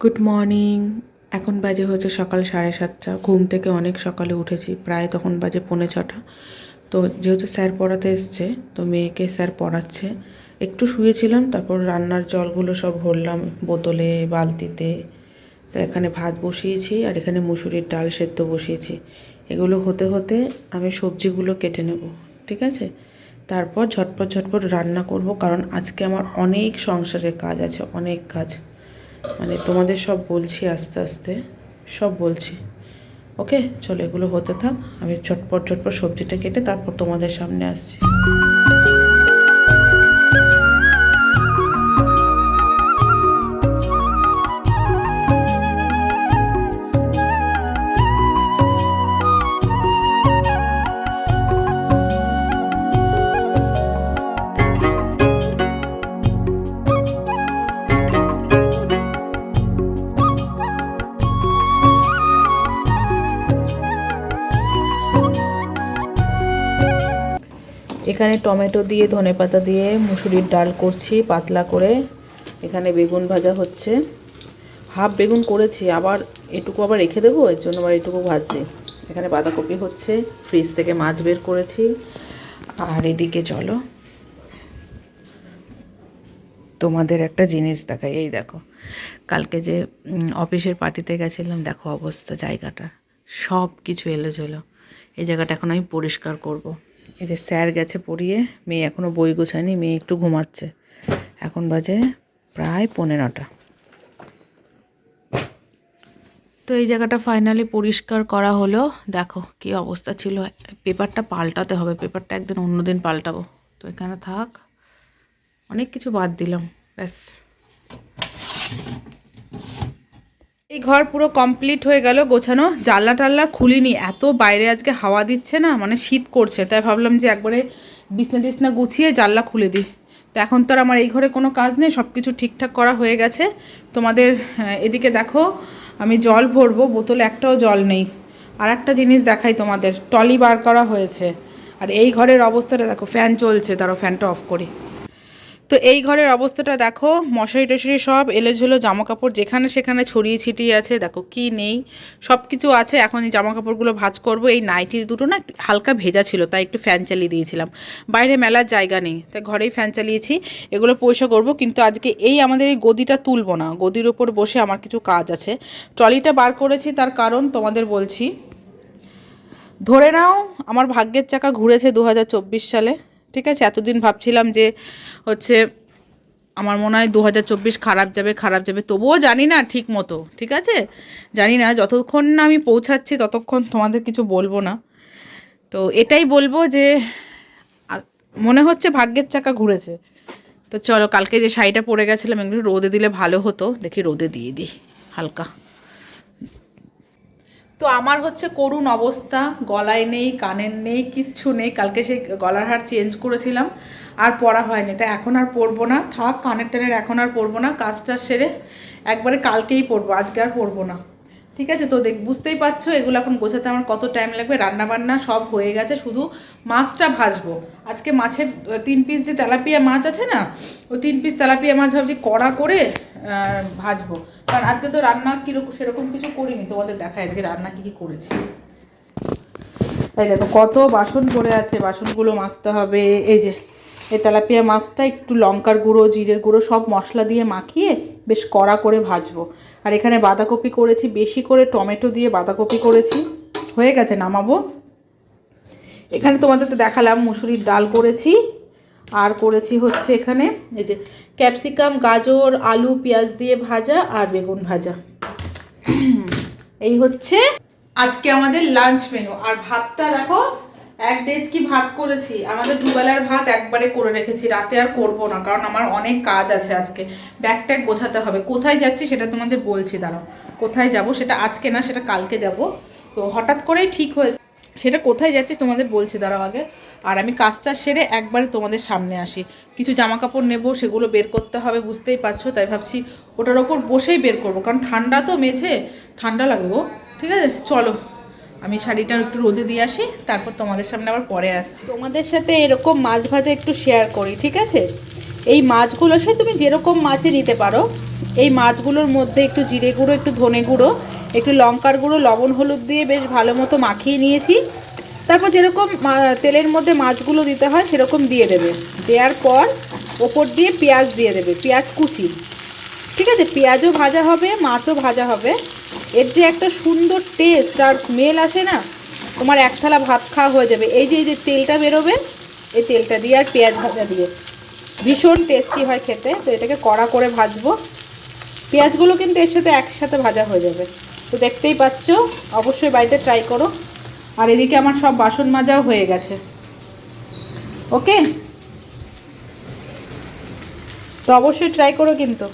Good morning এখন বাজে হচ্ছে সকাল সাড়ে সাতটা। ঘুম থেকে অনেক সকালে উঠেছি। প্রায় তখন বাজে পৌনে ছটা। তো যেহেতু স্যার পড়াতে এসছে, তো মেয়েকে স্যার পড়াচ্ছে। একটু শুয়েছিলাম, তারপর রান্নার জলগুলো সব ভরলাম বোতলে, বালতিতে। তো এখানে ভাত বসিয়েছি আর এখানে মুসুরির ডাল সেদ্ধ বসিয়েছি। এগুলো হতে হতে আমি সবজিগুলো কেটে নেব, ঠিক আছে? তারপর ঝটপট ঝটপট রান্না করব, কারণ আজকে আমার অনেক সংসারের কাজ আছে, অনেক কাজ। মানে তোমাদের সব বলছি আস্তে আস্তে, সব বলছি। ওকে চলো এগুলো হতে থাক। আমি চটপট চটপট সবজিটা কেটে তারপর তোমাদের সামনে আসছি। টমেটো দিয়ে ধনেপাতা দিয়ে মুসুরির ডাল করছি, পাতলা করে। এখানে বেগুন ভাজা হচ্ছে। হাফ বেগুন করেছি, আবার এটুকু আবার রেখে দেবো? এর জন্য আবার এটুকু ভাজছি। এখানে বাঁধাকপি হচ্ছে, ফ্রিজ থেকে মাছ বের করেছি। আর এদিকে চলো। তোমাদের একটা জিনিস দেখাই, এই দেখো। কালকে যে অফিসের পার্টিতে গেছিলাম, দেখো অবস্থা, জায়গাটা। সব কিছু এলোঝেলো। এই জায়গাটা এখন আমি পরিষ্কার করব। এই যে স্যার গেছে পড়িয়ে, মেয়ে এখনও বই গোছায়নি, মেয়ে একটু ঘুমাচ্ছে। এখন বাজে প্রায় পনেরোটা। তো এই জায়গাটা ফাইনালি পরিষ্কার করা হলো। দেখো কি অবস্থা ছিল। পেপারটা পাল্টাতে হবে, পেপারটা একদিন অন্যদিন পাল্টাবো। তো এখানে থাক, অনেক কিছু বাদ দিলাম, ব্যাস। এই ঘর পুরো কমপ্লিট হয়ে গেল, গোছানো। জানলা টাল্লা খুলিনি, এত বাইরে আজকে হাওয়া দিচ্ছে না মানে শীত করছে, তাই ভাবলাম যে একবারে বিছনা টিছনা গুছিয়ে জানলা খুলে দিই। তো এখন তো আর আমার এই ঘরে কোনো কাজ নেই সব কিছু ঠিকঠাক করা হয়ে গেছে। তোমাদের এদিকে দেখো, আমি জল ভরবো, বোতলে একটাও জল নেই। আর একটা জিনিস দেখাই তোমাদের টলি বার করা হয়েছে। আর এই ঘরের অবস্থাটা দেখো ফ্যান চলছে, তারও ফ্যানটা অফ করি। তো এই ঘরের অবস্থাটা দেখো, মশারি টশারি সব, এলেঝেলো জামা কাপড় যেখানে সেখানে ছড়িয়ে ছিটিয়ে আছে। দেখো কি নেই সব কিছু আছে। এখন এই জামা কাপড়গুলো ভাঁজ করব। এই নাইটি দুটো না হালকা ভেজা ছিল, তাই একটু ফ্যান চালিয়ে দিয়েছিলাম। বাইরে মেলার জায়গা নেই, তাই ঘরেই ফ্যান চালিয়েছি। এগুলো পয়সা করব, কিন্তু আজকে এই আমাদের এই গদিটা তুলবো না। গদির ওপর বসে আমার কিছু কাজ আছে। ট্রলিটা বার করেছি, তার কারণ তোমাদের বলছি। ধরে নাও, আমার ভাগ্যের চাকা ঘুরেছে দু হাজার চব্বিশ সালে। ঠিক আছে? এতদিন ভাবছিলাম যে হচ্ছে আমার মনে হয় দু হাজার চব্বিশ খারাপ যাবে খারাপ যাবে। তবুও জানি না ঠিক মতো, ঠিক আছে? জানি না, যতক্ষণ না আমি পৌঁছাচ্ছি ততক্ষণ তোমাদের কিছু বলব না। তো এটাই বলব যে মনে হচ্ছে ভাগ্যের চাকা ঘুরেছে। তো চলো, কালকে যে শাড়িটা পরে গেছিলাম এগুলো রোদে দিলে ভালো হতো। দেখি রোদে দিয়ে দিই, হালকা। তো আমার হচ্ছে করুণ অবস্থা, গলায় নেই, কানের নেই, কিচ্ছু নেই। কালকে সেই গলার হার চেঞ্জ করেছিলাম, আর পড়া হয়নি। তাই এখন আর পরবো না। থাক, কানের টানের এখন আর পরবো না। কাজটা সেরে একবারে কালকেই পরবো, আজকে আর পরবো না। ঠিক আছে? তো দেখ, বুঝতেই পারছ, এগুলো এখন গোছাতে আমার কত টাইম লাগবে। রান্না বান্না সব হয়ে গেছে, শুধু মাছটা ভাজবো। আজকে মাছের তিন পিস যে তেলাপিয়া মাছ আছে না, ওই তিন পিস তেলাপিয়া মাছ ভাবছি কড়া করে ভাজবো। কারণ আজকে তো রান্না কীরকম, সেরকম কিছু করিনি, তোমাদের দেখায় আজকে রান্না কী কী করেছি। এই দেখো, কত বাসন পড়ে আছে, বাসনগুলো মাজতে হবে, এই যে এই তেলাপিয়া মাছটা একটু লঙ্কার গুঁড়ো, জিরের গুঁড়ো সব মশলা দিয়ে মাখিয়ে বেশ কড়া করে ভাজবো। আর এখানে বাঁধাকপি করেছি, বেশি করে টমেটো দিয়ে বাঁধাকপি করেছি। হয়ে গেছে, নামাবো। এখানে তোমাদের তো দেখালাম, মুসুরির ডাল করেছি। আর করেছি হচ্ছে এখানে, এই যে ক্যাপসিকাম, গাজর, আলু, পেঁয়াজ দিয়ে ভাজা আর বেগুন ভাজা। এই হচ্ছে আজকে আমাদের লাঞ্চ মেনু। আর ভাতটা দেখো এক ডেজ কি ভাত করেছি? আমাদের দুবেলার ভাত একবারে করে রেখেছি, রাতে আর করব না, কারণ আমার অনেক কাজ আছে আজকে। ব্যাগ ট্যাগ গোছাতে হবে। কোথায় যাচ্ছি সেটা তোমাদের বলছি, দাঁড়াও। কোথায় যাব সেটা আজকে না, সেটা কালকে যাব। তো হঠাৎ করেই ঠিক হয়েছে। সেটা কোথায় যাচ্ছি তোমাদের বলছি, দাঁড়াও আগে। আর আমি কাজটা সেরে একবারে তোমাদের সামনে আসি। কিছু জামা কাপড় নেব, সেগুলো বের করতে হবে, বুঝতেই পারছ? তাই ভাবছি ওটার ওপর বসেই বের করব, কারণ ঠান্ডা তো মেঝে। ঠান্ডা লাগে গো। ঠিক আছে? চলো। আমি শাড়িটা একটু রোদে দিয়ে আসি, তারপর তোমাদের সামনে আবার পরে আসছি। তোমাদের সাথে এরকম মাছ ভাজা একটু শেয়ার করি, ঠিক আছে? এই মাছগুলো সে তুমি যেরকম মাছে নিতে পারো, এই মাছগুলোর মধ্যে একটু জিরে গুঁড়ো, একটু ধনে গুঁড়ো, একটু লঙ্কার গুঁড়ো, লবণ, হলুদ দিয়ে বেশ ভালো মতো মাখিয়ে নিয়েছি। তারপর যেরকম তেলের মধ্যে মাছগুলো দিতে হয়, সেরকম দিয়ে দেবে। দেওয়ার পর ওপর দিয়ে পেঁয়াজ দিয়ে দেবে, পেঁয়াজ কুচি। ঠিক আছে? পেঁয়াজও ভাজা হবে, মাছও ভাজা হবে। এর যে একটা সুন্দর টেস্ট আর স্মেল আসে না, তোমার এক থালা ভাত খাওয়া হয়ে যাবে। এই যে এই যে তেলটা বেরোবে, এই তেলটা দিয়ে আর পেঁয়াজ ভাজা দিয়ে। ভীষণ টেস্টি হয় খেতে, তো এটাকে কড়া করে ভাজবো। পেঁয়াজগুলো কিন্তু এর সাথে একসাথে ভাজা হয়ে যাবে। তো দেখতেই পাচ্ছ, অবশ্যই বাড়িতে ট্রাই করো। আর এদিকে আমার সব বাসন মাজাও হয়ে গেছে। ওকে তো অবশ্যই ট্রাই করো কিন্তু।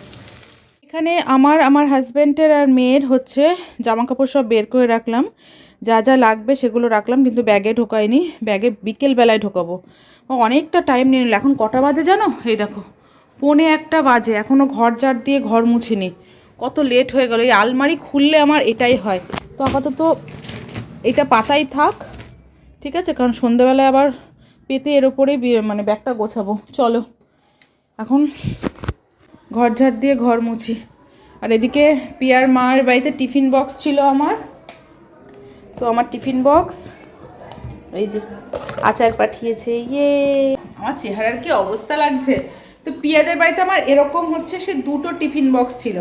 এখানে আমার আমার হাজব্যান্ডের আর মেয়ের হচ্ছে জামা কাপড় সব বের করে রাখলাম। যা যা লাগবে সেগুলো রাখলাম, কিন্তু ব্যাগে ঢোকাইনি। ব্যাগে বিকেল বেলায় ঢোকাবো। অনেকটা টাইম নিয়ে নিল। এখন কটা বাজে জানো? এই দেখো, পৌনে একটা বাজে। এখনও ঘর ঝাড় দিয়ে ঘর মুছিনি। কত লেট হয়ে গেল। এই আলমারি খুললে আমার এটাই হয়। তো আপাতত এটা পাতাই থাক, ঠিক আছে? কারণ সন্ধ্যেবেলায় আবার পেতে এর ওপরেই মানে ব্যাগটা গোছাবো। চলো। এখন ঘর ঝাড় দিয়ে ঘর মুছি। আর এদিকে পিয়ার মার বাড়িতে টিফিন বক্স ছিল আমার। তো আমার টিফিন বক্স, এই যে আচার পাঠিয়েছে ইয়ে। আমার চেহারার কি অবস্থা লাগছে? তো পিয়াদের বাড়িতে আমার এরকম হচ্ছে, সে দুটো টিফিন বক্স ছিল।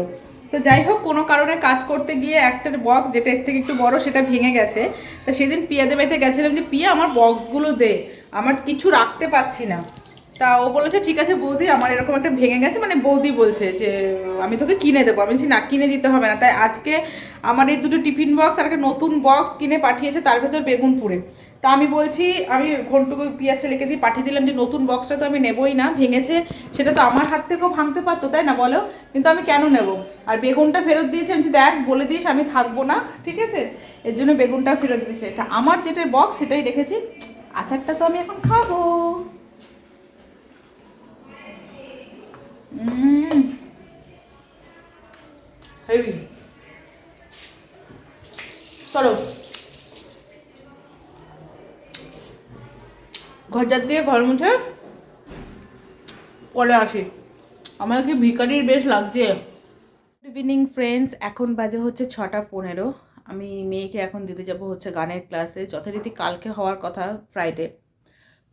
তো যাই হোক, কোনো কারণে কাজ করতে গিয়ে একটার বক্স, যেটা এর থেকে একটু বড়, সেটা ভেঙে গেছে। তা সেদিন পিয়াদের বাড়িতে গেছিলাম যে, পিয়া, আমার বক্সগুলো দে। আমার কিছু রাখতে পারছি না। তা ও বলেছে, ঠিক আছে বৌদি, আমার এরকম একটা ভেঙে গেছে। মানে বৌদি বলছে যে, আমি তোকে কিনে দেবো, আমি না, কিনে দিতে হবে না। তাই আজকে আমার এই দুটো টিফিন বক্স আর একটা নতুন বক্স কিনে পাঠিয়েছে, তার ভেতর বেগুন পুড়ে তা আমি বলছি, আমি ঘন্টুকে পিয়া ছেলেকে দিয়ে পাঠিয়ে দিলাম যে, নতুন বক্সটা তো আমি নেবই না, ভেঙেছে, সেটা তো আমার হাত থেকেও ভাঙতে পারতো, তাই না বলো? কিন্তু আমি কেন নেব? আর বেগুনটা ফেরত দিয়েছি, আমি দেখ, বলে দিস, আমি থাকব না, ঠিক আছে? এর জন্য বেগুনটা ফেরত দিয়েছে। তা আমার যেটা বক্স, সেটাই রেখেছি। আচারটা তো আমি এখন খাব। হেভি চলো। ঘর যার দিয়ে ঘর মুছে পরে আসি। আমার কি ভিকারির বেশ লাগছে। গুড ইভিনিং ফ্রেন্ডস এখন বাজে হচ্ছে ছটা পনেরো। আমি মেয়েকে এখন দিতে যাব হচ্ছে গানের ক্লাসে। যথারীতি কালকে হওয়ার কথা ফ্রাইডে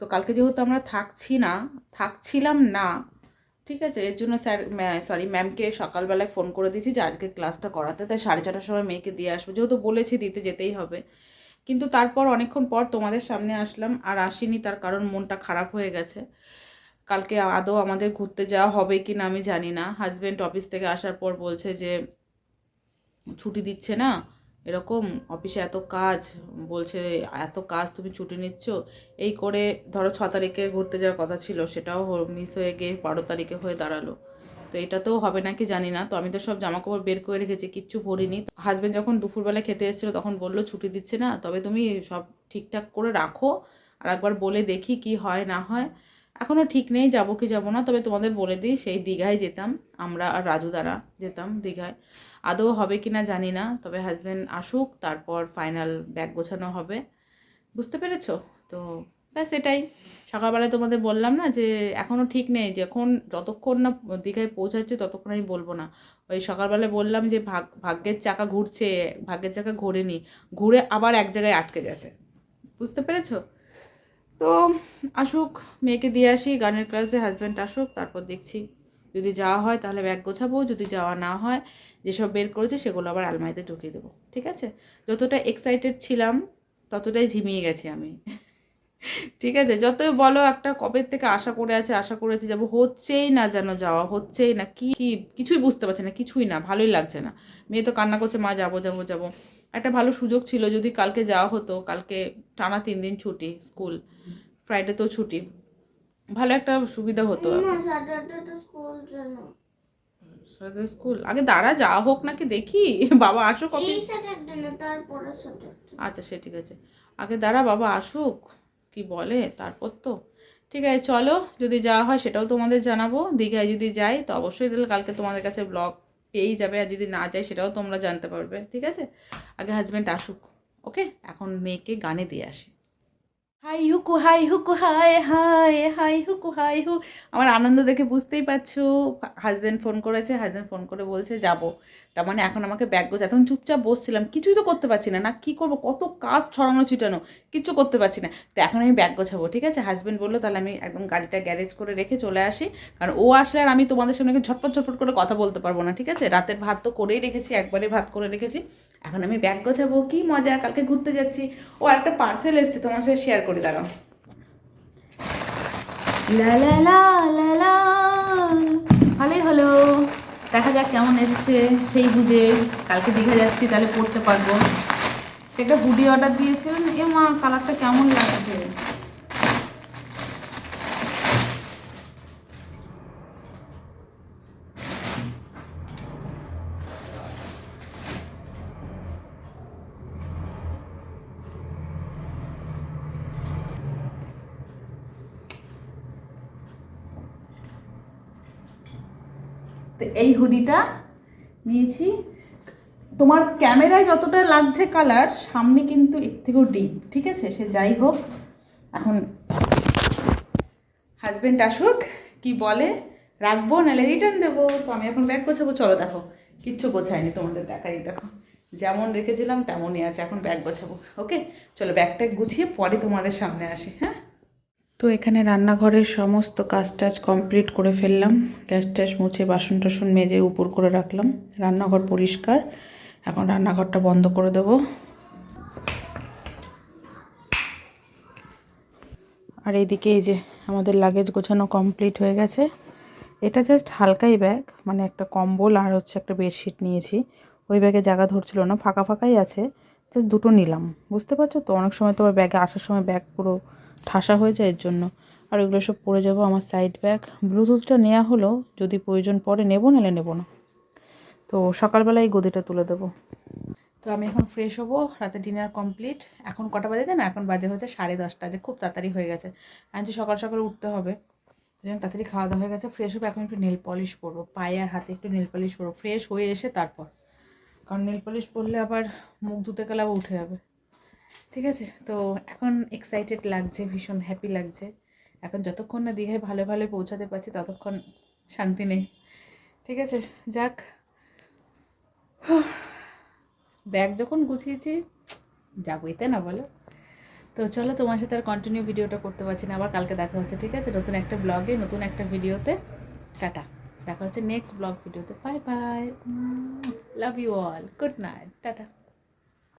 তো কালকে যেহেতু আমরা থাকছি না, থাকছিলাম না ঠিক আছে, এর জন্য স্যার সরি ম্যামকে সকালবেলায় ফোন করে দিয়েছি যে আজকে ক্লাসটা করাতে। তাই সাড়ে ছটার সময় মেয়েকে দিয়ে আসব। যেহেতু বলেছি দিতে যেতেই হবে। কিন্তু তারপর অনেকক্ষণ পর তোমাদের সামনে আসলাম আর আসিনি, তার কারণ মনটা খারাপ হয়ে গেছে। কালকে আদৌ আমাদের ঘুরতে যাওয়া হবে কি না আমি জানি না। হাজব্যান্ড অফিস থেকে আসার পর বলছে যে ছুটি দিচ্ছে না। এরকম অফিসে এত কাজ, বলছে এত কাজ তুমি ছুটি নিচ্ছ, এই করে ধরো ছ তারিখে ঘুরতে যাওয়ার কথা ছিল, সেটাও মিস হয়ে গিয়ে বারো তারিখে হয়ে দাঁড়াল। তো এটাতেও হবে নাকি জানি না, তো আমি তো সব জামা কাপড় বের করে রেখেছি, কিচ্ছু পরিনি। হাজব্যান্ড যখন দুপুরবেলা খেতে এসেছিল, তখন বলল, ছুটি দিচ্ছে না, তবে তুমি সব ঠিকঠাক করে রাখো, আর একবার বলে দেখি কি হয়, না হয়। এখনও ঠিক নেই, যাব কি যাব না, তবে তোমাদের বলে দিই, সেই দীঘায় যেতাম, আমরা আর রাজু দ্বারা যেতাম দীঘায়। আদৌ হবে কি না জানি না, তবে হাজব্যান্ড আসুক, তারপর ফাইনাল ব্যাগ গোছানো হবে। বুঝতে পেরেছ? তো ব্যাস এটাই। সকালবেলায় তোমাদের বললাম না যে এখনও ঠিক নেই, যখন, যতক্ষণ না দীঘায় পৌঁছাচ্ছে ততক্ষণ আমি বলব না। ওই সকালবেলায় বললাম যে ভাগ, ভাগ্যের চাকা ঘুরছে, ভাগ্যের চাকা ঘোরেনি, ঘুরে আবার এক জায়গায় আটকে গেছে। বুঝতে পেরেছ? তো আসুক, মেয়েকে দিয়ে আসি, গানের ক্লাসে হাজব্যান্ড আসুক, তারপর দেখছি। যদি যাওয়া হয় তাহলে ব্যাগ গোছাবো, যদি যাওয়া না হয় যেসব বের করেছে সেগুলো আবার আলমারিতে ঢুকিয়ে দেবো, ঠিক আছে? যতটা এক্সাইটেড ছিলাম, ততটাই ঝিমিয়ে গেছি আমি, ঠিক আছে? যতই বলো একটা কবে থেকে আশা করে আছে, আশা করেছি যাব, হচ্ছেই না যেন যাওয়া, হচ্ছেই না, কি কি, কিছুই বুঝতে পারছি না, কিছুই না, ভালোই লাগছে না। মেয়ে তো কান্না করছে, মা, যাব যাব যাব। একটা ভালো সুযোগ ছিল, যদি কালকে যাওয়া হতো, কালকে টানা তিন দিন ছুটি, স্কুল ফ্রাইডে তো ছুটি ভালো একটা সুবিধা হতো স্যাটারডে স্কুল আগে দাঁড়া যাওয়া হোক নাকি দেখি। বাবা আসুক এই স্যাটারডে না তারপরে স্যাটারডে আচ্ছা সে ঠিক আছে। আগে দাঁড়া বাবা আসুক। কি বলে তারপর তো। ঠিক আছে চলো যদি যাওয়া হয় সেটাও তোমাদের জানাব। দীঘায় যদি যাই তো অবশ্যই তাহলে কালকে তোমাদের কাছে ব্লগ পেয়েই যাবে। আর যদি না যাই সেটাও তোমরা জানতে পারবে। ঠিক আছে? আগে হাজব্যান্ড আসুক। ওকে এখন মেয়েকে গানে দিয়ে আসি। হাই হুকু হাই হুকু হাই হাই হাই হুকু, হাই হু। আমার আনন্দ দেখে বুঝতেই পারছ হাজব্যান্ড ফোন করেছে হাজব্যান্ড ফোন করে বলছে, যাব। তার মানে এখন আমাকে ব্যাগ গোছ এখন চুপচাপ বসছিলাম, কিছুই তো করতে পারছি না। না, কী করব? কত কাজ ছড়ানো, ছিটানো, কিচ্ছু করতে পারছি না। তো এখন আমি ব্যাগ গোছাবো, ঠিক আছে? হাজব্যান্ড বলল, তাহলে আমি একদম গাড়িটা গ্যারেজ করে রেখে চলে আসি। কারণ ও আসলে আর আমি তোমাদের সামনে ঝটপট ঝটপট করে কথা বলতে পারব না, ঠিক আছে? রাতের ভাত তো করেই রেখেছি, একবারে ভাত করে রেখেছি। এখন আমি ব্যাগ গোছাবো, কী মজা, কালকে ঘুরতে যাচ্ছি। ও একটা পার্সেল এসছে তোমার সাথে শেয়ার করি দাঁড়াও লা ভালোই হলো দেখা যাক কেমন এসছে সেই বুঝে কালকে দীঘা যাচ্ছি, তাহলে পড়তে পারব। সেটা হুডি অর্ডার দিয়েছিলেন এ মা কালারটা কেমন লাগছে? তো এই হুডিটা নিয়েছি। তোমার ক্যামেরায় যতটা লাগছে কালার, সামনে কিন্তু এর থেকেও ডিপ ঠিক আছে? সে যাই হোক, এখন হাজব্যান্ড আসুক, কি বলে, রাখব নাহলে রিটার্ন দেবো। তো আমি এখন ব্যাগ গোছাবো, চলো দেখো, কিচ্ছু গোছায়নি তোমাদের দেখাই, দেখো। যেমন রেখেছিলাম, তেমনই আছে, এখন ব্যাগ গোছাবো ওকে চলো ব্যাগটা গুছিয়ে পরে তোমাদের সামনে আসি হ্যাঁ? তো এখানে রান্নাঘরের সমস্ত কাজ টাজ কমপ্লিট করে ফেললাম। গ্যাস ট্যাস মুছে বাসন টাসন মেজে উপর করে রাখলাম। রান্নাঘর পরিষ্কার। এখন রান্নাঘরটা বন্ধ করে দেবো। আর এইদিকে এই যে আমাদের লাগেজ গোছানো কমপ্লিট হয়ে গেছে। এটা জাস্ট হালকাই ব্যাগ মানে একটা কম্বল আর হচ্ছে একটা বেডশিট নিয়েছি। ওই ব্যাগে জায়গা ধরছিল না, ফাঁকা ফাঁকাই আছে। জাস্ট দুটো নিলাম। বুঝতে পারছ তো? অনেক সময় তোমার ব্যাগে আসার সময় ব্যাগ পুরো ঠাসা হয়ে যায় এর জন্য। আর ওইগুলো সব পরে যাব আমার সাইড ব্যাগ ব্লুটুথটা নেওয়া হলো, যদি প্রয়োজন পরে নেব, নাহলে নেব না। তো সকালবেলা এই গদিটা তুলে দেবো। তো আমি এখন ফ্রেশ হব, রাতে ডিনার কমপ্লিট এখন কটা বাজে জানো? এখন বাজে হয়েছে সাড়ে দশটা, যে খুব তাড়াতাড়ি হয়ে গেছে। আমি যে সকাল সকাল উঠতে হবে জন্য তাড়াতাড়ি খাওয়া দাওয়া হয়ে গেছে ফ্রেশ হবে, এখন একটু নেল পলিশ পরবো, পায়ে আর হাতে একটু নেল পলিশ পরবো ফ্রেশ হয়ে এসে তারপর। কারণ নেল পলিশ পরলে আবার মুখ ধুতে গেলে আবার উঠে যাবে। ঠিক আছে? তো এখন এক্সাইটেড লাগছে, ভীষণ হ্যাপি লাগছে। এখন যতক্ষণ না দীঘায় ভালো ভালো পৌঁছাতে পারছি, ততক্ষণ শান্তি নেই। ঠিক আছে? যাক। ব্যাগ যখন গুছিয়েছি যাবোই তাই না বলো? তো চলো তোমার সাথে আর কন্টিনিউ ভিডিওটা করতে পারছি না, আবার কালকে দেখা হচ্ছে। ঠিক আছে? নতুন একটা ব্লগে নতুন একটা ভিডিওতে টাটা। দেখা হচ্ছে নেক্সট ব্লগ ভিডিওতে। Bye bye love you all good night tata